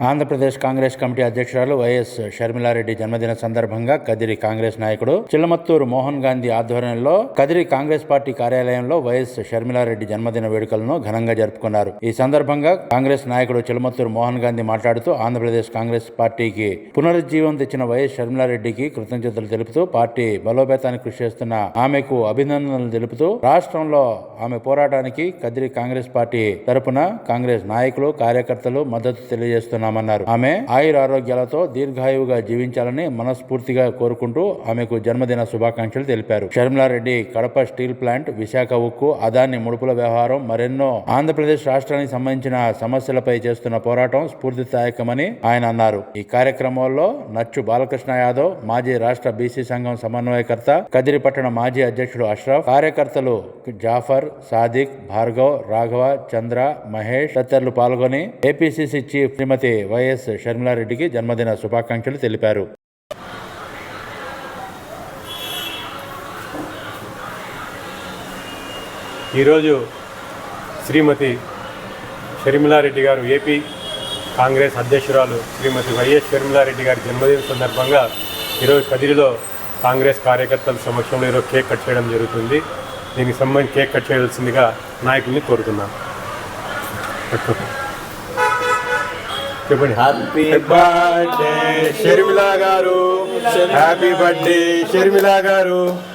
Andhra Pradesh Congress committee అధ్యక్షురాలు YS Sharmila Reddy జన్మదిన సందర్భంగా కదిరి కాంగ్రెస్ నాయకుడు చిల్లమత్తూరు మోహన్ గాంధీ ఆధ్వర్యంలో కదిరి కాంగ్రెస్ పార్టీ కార్యాలయంలో వైఎస్ షర్మిలారెడ్డి జన్మదిన వేడుకలను ఘనంగా జరుపుకున్నారు. ఈ సందర్భంగా కాంగ్రెస్ నాయకుడు చిల్లమత్తూరు మోహన్ గాంధీ మాట్లాడుతూ ఆంధ్రప్రదేశ్ కాంగ్రెస్ పార్టీకి పునరుజ్జీవం తెచ్చిన వైఎస్ షర్మిలారెడ్డికి కృతజ్ఞతలు తెలుపుతూ పార్టీ బలోపేతానికి కృషి చేస్తున్న ఆమెకు అభినందనలు తెలుపుతూ రాష్ట్రంలో ఆమె పోరాటానికి కదిరి కాంగ్రెస్ పార్టీ తరపున కాంగ్రెస్ నాయకులు కార్యకర్తలు మద్దతు తెలియజేస్తున్నారు తెలియజేస్తున్నామన్నారు ఆమె ఆయుర ఆరోగ్యాలతో దీర్ఘాయువుగా జీవించాలని మనస్ఫూర్తిగా కోరుకుంటూ ఆమెకు జన్మదిన శుభాకాంక్షలు తెలిపారు. షర్మిలారెడ్డి కడప స్టీల్ ప్లాంట్ విశాఖ ఉక్కు అదాని ముడుపుల వ్యవహారం మరెన్నో ఆంధ్రప్రదేశ్ రాష్ట్రానికి సంబంధించిన సమస్యలపై చేస్తున్న పోరాటం స్ఫూర్తిదాయకమని ఆయన అన్నారు. ఈ కార్యక్రమంలో నచ్చు బాలకృష్ణ యాదవ్ మాజీ రాష్ట్ర బీసీ సంఘం సమన్వయకర్త కదిరిపట్టణ మాజీ అధ్యక్షుడు అష్రఫ్ కార్యకర్తలు జాఫర్ సాదిక్ భార్గవ్ రాఘవ చంద్ర మహేష్ తదితరులు పాల్గొని ఏపీసీసీ చీఫ్ శ్రీమతి వైఎస్ షర్మిలారెడ్డికి జన్మదిన శుభాకాంక్షలు తెలిపారు. ఈరోజు శ్రీమతి షర్మిలారెడ్డి గారు ఏపీ కాంగ్రెస్ అధ్యక్షురాలు శ్రీమతి వైఎస్ షర్మిలారెడ్డి గారి జన్మదిన సందర్భంగా ఈరోజు కదిరిలో కాంగ్రెస్ కార్యకర్తల సమక్షంలో ఈరోజు కేక్ కట్ చేయడం జరుగుతుంది. దీనికి సంబంధించి కేక్ కట్ చేయాల్సిందిగా నాయకుల్ని కోరుతున్నాను చెప్పండి. హ్యాపీ బర్త్డే షర్మిలా గారు. హ్యాపీ బర్త్డే షర్మిలా గారు.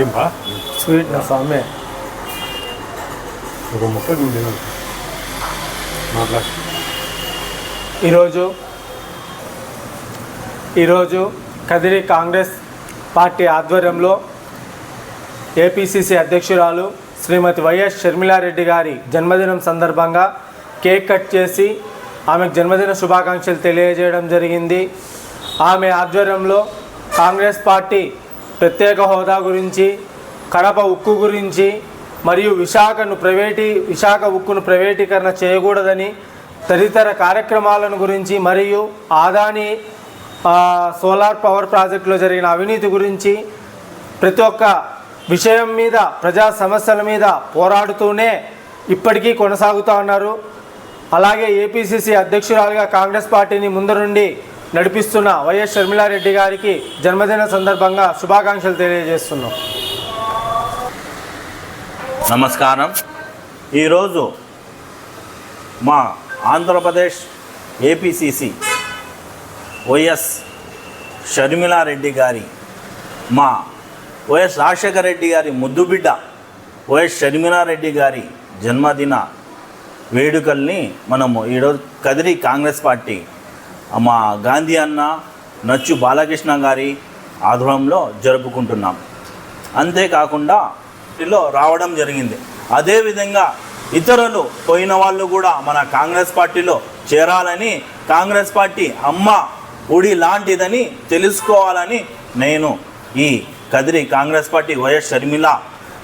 ఏం బా స్వీట్ నా స్వామి ఒక ముక్క తింది మాట్లాడు ఈరోజు ఈరోజు కదిరి కాంగ్రెస్ పార్టీ ఆధ్వర్యంలో ఏపీసీసీ అధ్యక్షురాలు శ్రీమతి వైఎస్ షర్మిలారెడ్డి గారి జన్మదినం సందర్భంగా కేక్ కట్ చేసి ఆమెకు జన్మదిన శుభాకాంక్షలు తెలియజేయడం జరిగింది. ఆమె ఆధ్వర్యంలో కాంగ్రెస్ పార్టీ ప్రత్యేక హోదా గురించి కడప ఉక్కు గురించి మరియు విశాఖను ప్రైవేటీ విశాఖ ఉక్కును ప్రైవేటీకరణ చేయకూడదని తదితర కార్యక్రమాలను గురించి మరియు ఆదాని సోలార్ పవర్ ప్రాజెక్టులో జరిగిన అవినీతి గురించి ప్రతి ఒక్క విషయం మీద ప్రజా సమస్యల మీద పోరాడుతూనే ఇప్పటికీ కొనసాగుతూ ఉన్నారు. అలాగే ఏపీసీసీ అధ్యక్షురాలుగా కాంగ్రెస్ పార్టీని ముందరుండి నడిపిస్తున్న వైఎస్ షర్మిలారెడ్డి గారికి జన్మదిన సందర్భంగా శుభాకాంక్షలు తెలియజేస్తున్నాం. నమస్కారం. ఈరోజు మా ఆంధ్రప్రదేశ్ ఏపీసీసీ వైఎస్ షర్మిలారెడ్డి గారి మా వైఎస్ రాజశేఖర రెడ్డి గారి ముద్దుబిడ్డ వైఎస్ షర్మిలారెడ్డి గారి జన్మదిన వేడుకల్ని మనము ఈరోజు కదిరి కాంగ్రెస్ పార్టీ మా గాంధీ అన్న నచ్చు బాలకృష్ణ గారి ఆధ్వర్యంలో జరుపుకుంటున్నాం. అంతేకాకుండా లో రావడం జరిగింది. అదేవిధంగా ఇతరులు పోయిన వాళ్ళు కూడా మన కాంగ్రెస్ పార్టీలో చేరాలని కాంగ్రెస్ పార్టీ అమ్మ ఉడి లాంటిదని తెలుసుకోవాలని నేను ఈ కదిరి కాంగ్రెస్ పార్టీ వైఎస్ షర్మిల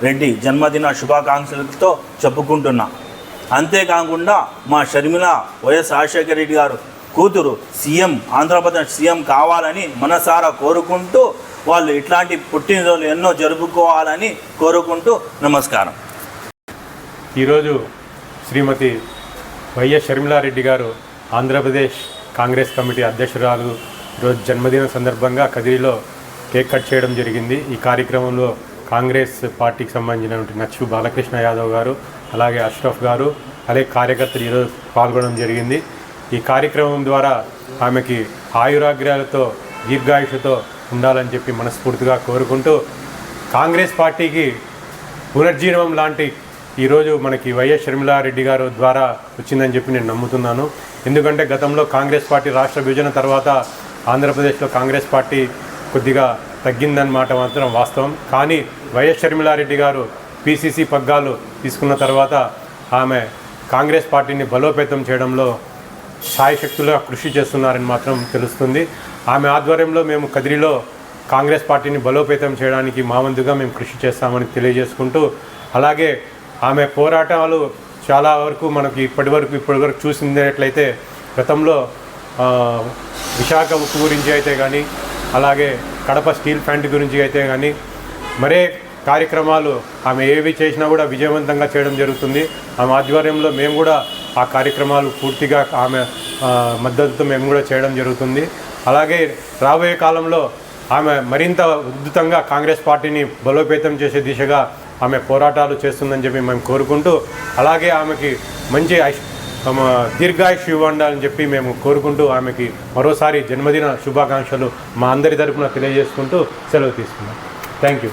రెడ్డి జన్మదిన శుభాకాంక్షలతో చెప్పుకుంటున్నా. అంతేకాకుండా మా షర్మిల వైఎస్ రాజశేఖర రెడ్డి గారు కూతురు సీఎం ఆంధ్రప్రదేశ్ సీఎం కావాలని మనసారా కోరుకుంటూ వాళ్ళు ఇట్లాంటి పుట్టినరోజులు ఎన్నో జరుపుకోవాలని కోరుకుంటూ నమస్కారం. ఈరోజు శ్రీమతి వైఎస్ షర్మిలారెడ్డి గారు ఆంధ్రప్రదేశ్ కాంగ్రెస్ కమిటీ అధ్యక్షురాలు ఈరోజు జన్మదిన సందర్భంగా కదిరిలో కేక్ కట్ చేయడం జరిగింది. ఈ కార్యక్రమంలో కాంగ్రెస్ పార్టీకి సంబంధించినటువంటి నచ్చు బాలకృష్ణ యాదవ్ గారు అలాగే అష్రఫ్ గారు అలాగే కార్యకర్తలు ఈరోజు పాల్గొనడం జరిగింది. ఈ కార్యక్రమం ద్వారా ఆమెకి ఆయురాగ్రహాలతో దీర్ఘాయుషతో ఉండాలని చెప్పి మనస్ఫూర్తిగా కోరుకుంటూ కాంగ్రెస్ పార్టీకి పునర్జీవనం లాంటి ఈరోజు మనకి వైఎస్ షర్మిలారెడ్డి గారు ద్వారా వచ్చిందని చెప్పి నేను నమ్ముతున్నాను. ఎందుకంటే గతంలో కాంగ్రెస్ పార్టీ రాష్ట్ర విభజన తర్వాత ఆంధ్రప్రదేశ్లో కాంగ్రెస్ పార్టీ కొద్దిగా తగ్గిందన్నమాట మాత్రం వాస్తవం. కానీ వైఎస్ షర్మిలారెడ్డి గారు పిసిసి పగ్గాలు తీసుకున్న తర్వాత ఆమె కాంగ్రెస్ పార్టీని బలోపేతం చేయడంలో సాయశక్తులుగా కృషి చేస్తున్నారని మాత్రం తెలుస్తుంది. ఆమె ఆధ్వర్యంలో మేము కదిరిలో కాంగ్రెస్ పార్టీని బలోపేతం చేయడానికి మా వంతుగా మేము కృషి చేస్తామని తెలియజేసుకుంటూ అలాగే ఆమె పోరాటాలు చాలా వరకు మనకి ఇప్పటి వరకు ఇప్పటి వరకు చూసినట్లయితే గతంలో విశాఖ ఉక్కు గురించి అయితే కానీ అలాగే కడప స్టీల్ ప్లాంట్ గురించి అయితే కానీ మరే కార్యక్రమాలు ఆమె ఏవి చేసినా కూడా విజయవంతంగా చేయడం జరుగుతుంది. ఆమె ఆధ్వర్యంలో మేము కూడా ఆ కార్యక్రమాలు పూర్తిగా ఆమె మద్దతుతో మేము కూడా చేయడం జరుగుతుంది. అలాగే రాబోయే కాలంలో ఆమె మరింత ఉద్ధృతంగా కాంగ్రెస్ పార్టీని బలోపేతం చేసే దిశగా ఆమె పోరాటాలు చేస్తుందని చెప్పి మేము కోరుకుంటూ అలాగే ఆమెకి మంచి ఐష్ దీర్ఘాయుష్ ఇవ్వండాలని చెప్పి మేము కోరుకుంటూ ఆమెకి మరోసారి జన్మదిన శుభాకాంక్షలు మా అందరి తరఫున తెలియజేసుకుంటూ సెలవు తీసుకున్నాం థ్యాంక్ యూ.